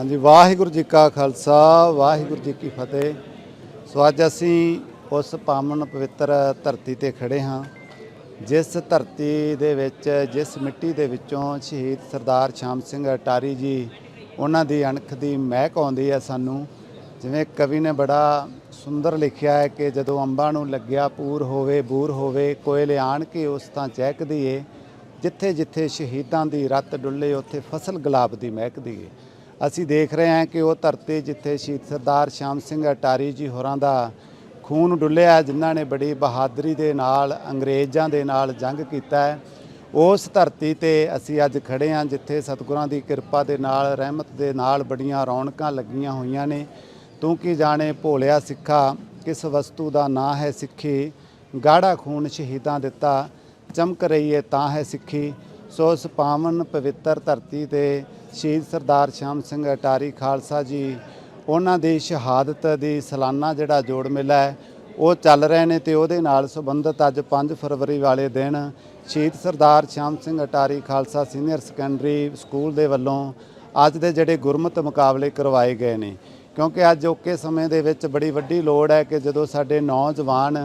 ਹਾਂਜੀ, ਵਾਹਿਗੁਰੂ ਜੀ ਕਾ ਖਾਲਸਾ, ਵਾਹਿਗੁਰੂ ਜੀ ਕੀ ਫਤਿਹ। ਸੋ ਅੱਜ ਅਸੀਂ ਉਸ ਪਾਵਨ ਪਵਿੱਤਰ ਧਰਤੀ ਤੇ ਖੜੇ ਹਾਂ, ਜਿਸ ਧਰਤੀ ਦੇ ਵਿੱਚ, ਜਿਸ ਮਿੱਟੀ ਦੇ ਵਿੱਚੋਂ ਸ਼ਹੀਦ ਸਰਦਾਰ ਸ਼ਾਮ ਸਿੰਘ ਅਟਾਰੀ ਜੀ, ਉਹਨਾਂ ਦੀ ਅਣਖ ਦੀ ਮਹਿਕ ਆਉਂਦੀ ਹੈ ਸਾਨੂੰ। ਜਿਵੇਂ ਕਵੀ ਨੇ ਬੜਾ ਸੁੰਦਰ ਲਿਖਿਆ ਹੈ ਕਿ ਜਦੋਂ ਅੰਬਾਂ ਨੂੰ ਲੱਗਿਆ ਪੂਰ ਹੋਵੇ, ਬੂਰ ਹੋਵੇ, ਕੋਇਲ ਆਣ ਕੇ ਉਸ ਤਾਂ ਚਹਿਕਦੀ ਏ। ਜਿੱਥੇ ਜਿੱਥੇ ਸ਼ਹੀਦਾਂ ਦੀ ਰੱਤ ਡੁੱਲੇ, ਉੱਥੇ ਫਸਲ ਗੁਲਾਬ ਦੀ ਮਹਿਕਦੀ ਏ। ਅਸੀਂ ਦੇਖ ਰਹੇ ਹਾਂ ਕਿ ਉਹ ਧਰਤੀ ਜਿੱਥੇ ਸ਼ਹੀਦ ਸਰਦਾਰ ਸ਼ਾਮ ਸਿੰਘ ਅਟਾਰੀ ਜੀ ਹੋਰਾਂ ਦਾ ਖੂਨ ਡੁੱਲਿਆ, ਜਿਨ੍ਹਾਂ ਨੇ ਬੜੀ ਬਹਾਦਰੀ ਦੇ ਨਾਲ, ਅੰਗਰੇਜ਼ਾਂ ਦੇ ਨਾਲ ਜੰਗ ਕੀਤਾ ਹੈ। ਉਸ ਧਰਤੀ ਤੇ ਅਸੀਂ ਅੱਜ ਖੜੇ ਹਾਂ, ਜਿੱਥੇ ਸਤਿਗੁਰਾਂ ਦੀ ਕਿਰਪਾ ਦੇ ਨਾਲ, ਰਹਿਮਤ ਦੇ ਨਾਲ ਬੜੀਆਂ ਰੌਣਕਾਂ ਲੱਗੀਆਂ ਹੋਈਆਂ ਨੇ। ਤੂੰ ਕੀ ਜਾਣੇ ਭੋਲਿਆ ਸਿੱਖਾ, ਕਿਸ ਵਸਤੂ ਦਾ ਨਾਂ ਹੈ ਸਿੱਖੀ? ਗਾੜਾ ਖੂਨ ਸ਼ਹੀਦਾਂ ਦਿੱਤਾ, ਚਮਕ ਰਹੀ ਹੈ ਤਾਂ ਹੈ ਸਿੱਖੀ। ਸੋ ਉਸ ਪਾਵਨ ਪਵਿੱਤਰ ਧਰਤੀ ਤੇ ਸ਼ਹੀਦ ਸਰਦਾਰ ਸ਼ਾਮ ਸਿੰਘ ਅਟਾਰੀ ਖਾਲਸਾ ਜੀ, ਉਹਨਾਂ ਦੀ ਸ਼ਹਾਦਤ ਦੀ ਸਾਲਾਨਾ ਜਿਹੜਾ ਜੋੜ ਮੇਲਾ ਹੈ, ਉਹ ਚੱਲ ਰਹੇ ਨੇ ਤੇ ਉਹਦੇ ਨਾਲ ਸੰਬੰਧਿਤ ਅੱਜ 5 ਫਰਵਰੀ ਵਾਲੇ ਦਿਨ Shaheed Sardar Sham Singh Attari Khalsa senior secondary school ਦੇ ਵੱਲੋਂ ਅੱਜ ਦੇ ਜਿਹੜੇ ਗੁਰਮਤ ਮੁਕਾਬਲੇ ਕਰਵਾਏ ਗਏ ਨੇ। ਕਿਉਂਕਿ ਅੱਜ ਓਕੇ ਸਮੇਂ ਦੇ ਵਿੱਚ ਬੜੀ ਵੱਡੀ ਲੋੜ ਹੈ ਕਿ ਜਦੋਂ ਸਾਡੇ ਨੌਜਵਾਨ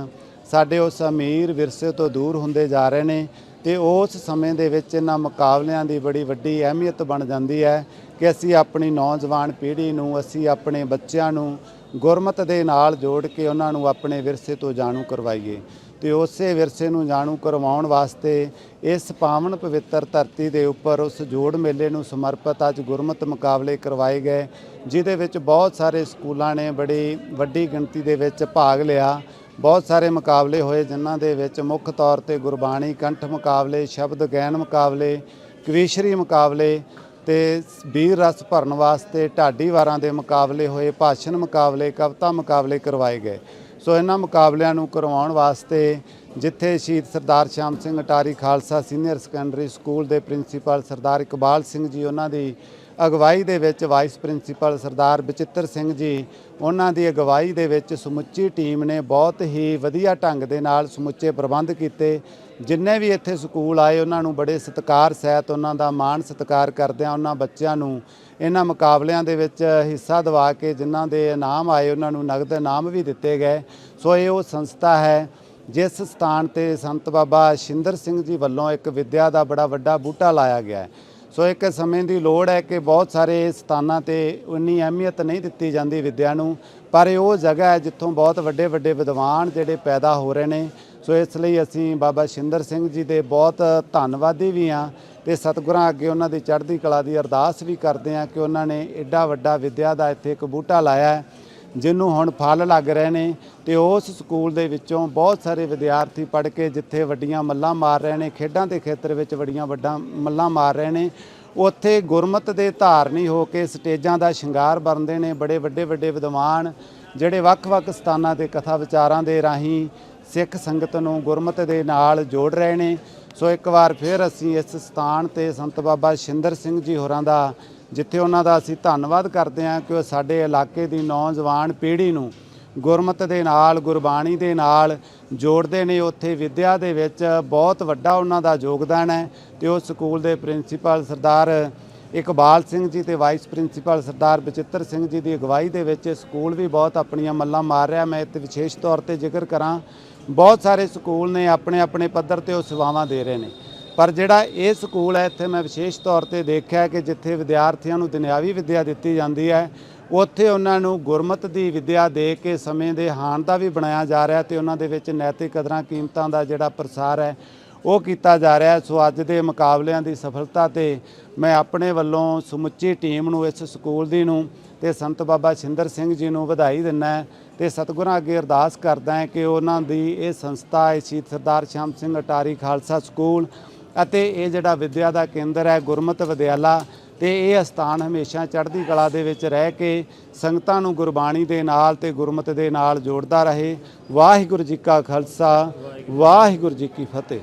ਸਾਡੇ ਉਸ ਅਮੀਰ ਵਿਰਸੇ ਤੋਂ ਦੂਰ ਹੁੰਦੇ ਜਾ ਰਹੇ ਨੇ ਤੇ ਉਸ ਸਮੇਂ ਦੇ ਵਿੱਚ ਇਹਨਾਂ ਮੁਕਾਬਲਿਆਂ ਦੀ ਬੜੀ ਵੱਡੀ ਅਹਿਮੀਅਤ ਬਣ ਜਾਂਦੀ ਹੈ ਕਿ ਅਸੀਂ ਆਪਣੀ ਨੌਜਵਾਨ ਪੀੜ੍ਹੀ ਨੂੰ, ਅਸੀਂ ਆਪਣੇ ਬੱਚਿਆਂ ਨੂੰ ਗੁਰਮਤ ਦੇ ਨਾਲ ਜੋੜ ਕੇ ਉਹਨਾਂ ਨੂੰ ਆਪਣੇ ਵਿਰਸੇ ਤੋਂ ਜਾਣੂ ਕਰਵਾਈਏ ਤੇ ਉਸੇ ਵਿਰਸੇ ਨੂੰ ਜਾਣੂ ਕਰਵਾਉਣ ਵਾਸਤੇ ਇਸ ਪਾਵਨ ਪਵਿੱਤਰ ਧਰਤੀ ਦੇ ਉੱਪਰ ਉਸ ਜੋੜ ਮੇਲੇ ਨੂੰ ਸਮਰਪਿਤ ਅੱਜ ਗੁਰਮਤ ਮੁਕਾਬਲੇ ਕਰਵਾਏ ਗਏ, ਜਿਹਦੇ ਵਿੱਚ ਬਹੁਤ ਸਾਰੇ ਸਕੂਲਾਂ ਨੇ ਬੜੀ ਵੱਡੀ ਗਿਣਤੀ ਦੇ ਵਿੱਚ ਭਾਗ ਲਿਆ ਬਹੁਤ ਸਾਰੇ ਮੁਕਾਬਲੇ ਹੋਏ ਜਿਨ੍ਹਾਂ ਦੇ ਵਿੱਚ ਮੁੱਖ ਤੌਰ ਤੇ ਗੁਰਬਾਣੀ, ਕੰਠ ਮੁਕਾਬਲੇ, ਸ਼ਬਦ ਗੈਨ ਮੁਕਾਬਲੇ, ਕਵੀਸ਼ਰੀ ਮੁਕਾਬਲੇ ਤੇ ਵੀਰ ਰਸ ਭਰਨ ਵਾਸਤੇ ਢਾਡੀ ਵਾਰਾਂ ਦੇ ਮੁਕਾਬਲੇ ਹੋਏ, ਭਾਸ਼ਣ ਮੁਕਾਬਲੇ, ਕਵਿਤਾ ਮੁਕਾਬਲੇ ਕਰਵਾਏ ਗਏ। ਸੋ ਇਹਨਾਂ ਮੁਕਾਬਲਿਆਂ ਨੂੰ ਕਰਵਾਉਣ ਵਾਸਤੇ ਜਿੱਥੇ Shaheed Sardar Sham Singh Attari Khalsa senior secondary school ਦੇ ਪ੍ਰਿੰਸੀਪਲ ਸਰਦਾਰ ਇਕਬਾਲ ਸਿੰਘ ਜੀ, ਉਹਨਾਂ ਦੀ ਅਗਵਾਈ ਦੇ ਵਿੱਚ ਵਾਈਸ ਪ੍ਰਿੰਸੀਪਲ ਸਰਦਾਰ ਬਚਿੱਤਰ ਸਿੰਘ ਜੀ, ਉਹਨਾਂ ਦੀ ਅਗਵਾਈ ਦੇ ਵਿੱਚ ਸਮੁੱਚੀ ਟੀਮ ਨੇ ਬਹੁਤ ਹੀ ਵਧੀਆ ਢੰਗ ਦੇ ਨਾਲ ਸਮੁੱਚੇ ਪ੍ਰਬੰਧ ਕੀਤੇ। ਜਿੰਨੇ ਵੀ ਇੱਥੇ ਸਕੂਲ ਆਏ, ਉਹਨਾਂ ਨੂੰ ਬੜੇ ਸਤਿਕਾਰ ਸਹਿਤ ਉਹਨਾਂ ਦਾ ਮਾਣ ਸਤਿਕਾਰ ਕਰਦਿਆਂ ਉਹਨਾਂ ਬੱਚਿਆਂ ਨੂੰ ਇਹਨਾਂ ਮੁਕਾਬਲਿਆਂ ਦੇ ਵਿੱਚ ਹਿੱਸਾ ਦਿਵਾ ਕੇ ਜਿਨ੍ਹਾਂ ਦੇ ਇਨਾਮ ਆਏ, ਉਹਨਾਂ ਨੂੰ ਨਗਦ ਇਨਾਮ ਵੀ ਦਿੱਤੇ ਗਏ। ਸੋ ਇਹ ਉਹ ਸੰਸਥਾ ਹੈ, ਜਿਸ ਸਥਾਨ ਤੇ ਸੰਤ ਬਾਬਾ ਸ਼ਿੰਦਰ ਸਿੰਘ ਜੀ ਵੱਲੋਂ ਇੱਕ ਵਿਦਿਆ ਦਾ ਬੜਾ ਵੱਡਾ ਬੂਟਾ ਲਾਇਆ ਗਿਆ ਹੈ। ਸੋ ਇੱਕ ਸਮੇਂ ਦੀ ਲੋੜ ਹੈ ਕਿ ਬਹੁਤ ਸਾਰੇ ਸਥਾਨਾਂ ਤੇ ਉਨੀ ਅਹਿਮੀਅਤ ਨਹੀਂ ਦਿੱਤੀ ਜਾਂਦੀ ਵਿਦਿਆ ਨੂੰ, ਪਰ ਇਹ ਉਹ ਜਗ੍ਹਾ ਹੈ ਜਿੱਥੋਂ ਬਹੁਤ ਵੱਡੇ ਵੱਡੇ ਵਿਦਵਾਨ ਜਿਹੜੇ ਪੈਦਾ ਹੋ ਰਹੇ ਨੇ। ਸੋ ਇਸ ਲਈ ਅਸੀਂ ਬਾਬਾ ਸ਼ਿੰਦਰ ਸਿੰਘ ਜੀ ਦੇ ਬਹੁਤ ਧੰਨਵਾਦੀ ਵੀ ਹਾਂ ਤੇ ਸਤਿਗੁਰਾਂ ਅੱਗੇ ਉਹਨਾਂ ਦੀ ਚੜ੍ਹਦੀ ਕਲਾ ਦੀ ਅਰਦਾਸ ਵੀ ਕਰਦੇ ਹਾਂ ਕਿ ਉਹਨਾਂ ਨੇ ਐਡਾ ਵੱਡਾ ਵਿਦਿਆ ਦਾ ਇੱਥੇ ਇੱਕ ਬੂਟਾ ਲਾਇਆ ਹੈ। ਜਿਹਨੂੰ ਹੁਣ ਫਲ ਲੱਗ ਰਹੇ ਨੇ ਤੇ ਉਸ ਸਕੂਲ ਦੇ ਵਿੱਚੋਂ ਬਹੁਤ ਸਾਰੇ ਵਿਦਿਆਰਥੀ ਪੜ੍ਹ ਕੇ ਜਿੱਥੇ ਵੱਡੀਆਂ ਮੱਲਾਂ ਮਾਰ ਰਹੇ ਨੇ, ਖੇਡਾਂ ਦੇ ਖੇਤਰ ਵਿੱਚ ਵੱਡੀਆਂ ਵੱਡਾ ਮੱਲਾਂ ਮਾਰ ਰਹੇ ਨੇ, ਉੱਥੇ ਗੁਰਮਤ ਦੇ ਧਾਰਨੀ ਹੋ ਕੇ ਸਟੇਜਾਂ ਦਾ ਸ਼ਿੰਗਾਰ ਬਣਦੇ ਨੇ, ਬੜੇ ਵੱਡੇ ਵੱਡੇ ਵਿਦਵਾਨ ਜਿਹੜੇ ਵੱਖ-ਵੱਖ ਸਥਾਨਾਂ ਤੇ ਕਥਾ ਵਿਚਾਰਾਂ ਦੇ ਰਾਹੀਂ ਸਿੱਖ ਸੰਗਤ ਨੂੰ ਗੁਰਮਤ ਦੇ ਨਾਲ ਜੋੜ ਰਹੇ ਨੇ। ਸੋ ਇੱਕ ਵਾਰ ਫਿਰ ਅਸੀਂ ਇਸ ਸਥਾਨ ਤੇ ਸੰਤ ਬਾਬਾ ਸ਼ਿੰਦਰ ਸਿੰਘ ਜੀ ਹੋਰਾਂ ਦਾ ਜਿੱਥੇ ਉਹਨਾਂ ਦਾ ਅਸੀਂ ਧੰਨਵਾਦ ਕਰਦੇ ਹਾਂ ਕਿ ਉਹ ਸਾਡੇ ਇਲਾਕੇ ਦੀ ਨੌਜਵਾਨ ਪੀੜ੍ਹੀ ਨੂੰ ਗੁਰਮਤ ਦੇ ਨਾਲ, ਗੁਰਬਾਣੀ ਦੇ ਨਾਲ ਜੋੜਦੇ ਨੇ। ਉੱਥੇ ਵਿਦਿਆ ਦੇ ਵਿੱਚ ਬਹੁਤ ਵੱਡਾ ਉਹਨਾਂ ਦਾ ਯੋਗਦਾਨ ਹੈ ਤੇ ਉਹ ਸਕੂਲ ਦੇ ਪ੍ਰਿੰਸੀਪਲ ਸਰਦਾਰ ਇਕਬਾਲ ਸਿੰਘ ਜੀ ਤੇ ਵਾਈਸ ਪ੍ਰਿੰਸੀਪਲ ਸਰਦਾਰ ਬਚਿੱਤਰ ਸਿੰਘ ਜੀ ਦੀ ਅਗਵਾਈ ਦੇ ਵਿੱਚ ਇਹ ਸਕੂਲ ਵੀ ਬਹੁਤ ਆਪਣੀਆਂ ਮੱਲਾਂ ਮਾਰ ਰਿਹਾ। ਮੈਂ ਇੱਥੇ ਵਿਸ਼ੇਸ਼ ਤੌਰ ਤੇ ਜ਼ਿਕਰ ਕਰਾਂ, ਬਹੁਤ ਸਾਰੇ ਸਕੂਲ ਨੇ ਆਪਣੇ ਆਪਣੇ ਪੱਧਰ ਤੇ ਉਹ ਸੇਵਾਵਾਂ ਦੇ ਰਹੇ ਨੇ। ਪਰ ਜਿਹੜਾ ਇਹ ਸਕੂਲ ਹੈ, ਇੱਥੇ ਮੈਂ ਵਿਸ਼ੇਸ਼ ਤੌਰ ਤੇ ਦੇਖਿਆ ਕਿ ਜਿੱਥੇ ਵਿਦਿਆਰਥੀਆਂ ਨੂੰ ਦੁਨਿਆਵੀ ਵਿੱਦਿਆ ਦਿੱਤੀ ਜਾਂਦੀ ਹੈ, ਉੱਥੇ ਉਹਨਾਂ ਨੂੰ ਗੁਰਮਤ ਦੀ ਵਿੱਦਿਆ ਦੇ ਕੇ ਸਮੇਂ ਦੇ ਹਾਣ ਦਾ ਵੀ ਬਣਾਇਆ ਜਾ ਰਿਹਾ ਤੇ ਉਹਨਾਂ ਦੇ ਵਿੱਚ ਨੈਤਿਕ ਕਦਰਾਂ, ਕੀਮਤਾਂ ਦਾ ਜਿਹੜਾ ਪ੍ਰਸਾਰ ਹੈ, ਉਹ ਕੀਤਾ ਜਾ ਰਿਹਾ ਸੋ ਅੱਜ ਦੇ ਮੁਕਾਬਲਿਆਂ ਦੀ ਸਫਲਤਾ ਤੇ ਮੈਂ ਆਪਣੇ ਵੱਲੋਂ ਸਮੁੱਚੀ ਟੀਮ ਨੂੰ, ਇਸ ਸਕੂਲ ਦੀ ਨੂੰ ਤੇ ਸੰਤ ਬਾਬਾ ਸ਼ਿੰਦਰ ਸਿੰਘ ਜੀ ਨੂੰ ਵਧਾਈ ਦਿੰਦਾ ਹੈ ਤੇ ਸਤਿਗੁਰਾਂ ਅੱਗੇ ਅਰਦਾਸ ਕਰਦਾ ਹੈ ਕਿ ਉਹਨਾਂ ਦੀ ਇਹ ਸੰਸਥਾ ਹੈ ਸ਼ਹੀਦ ਸਰਦਾਰ ਸ਼ਾਮ ਸਿੰਘ ਅਟਾਰੀ ਖਾਲਸਾ ਸਕੂਲ ਅਤੇ ਇਹ ਜਿਹੜਾ ਵਿਦਿਆ ਦਾ ਕੇਂਦਰ ਹੈ ਗੁਰਮਤ ਵਿਦਿਆਲਾ ਤੇ ਇਹ ਅਸਥਾਨ ਹਮੇਸ਼ਾ ਚੜ੍ਹਦੀ ਕਲਾ ਦੇ ਵਿੱਚ ਰਹਿ ਕੇ ਸੰਗਤਾਂ ਨੂੰ ਗੁਰਬਾਣੀ ਦੇ ਨਾਲ ਤੇ ਗੁਰਮਤ ਦੇ ਨਾਲ ਜੋੜਦਾ ਰਹੇ। ਵਾਹਿਗੁਰੂ ਜੀ ਕਾ ਖਾਲਸਾ, ਵਾਹਿਗੁਰੂ ਜੀ ਕੀ ਫਤਿਹ।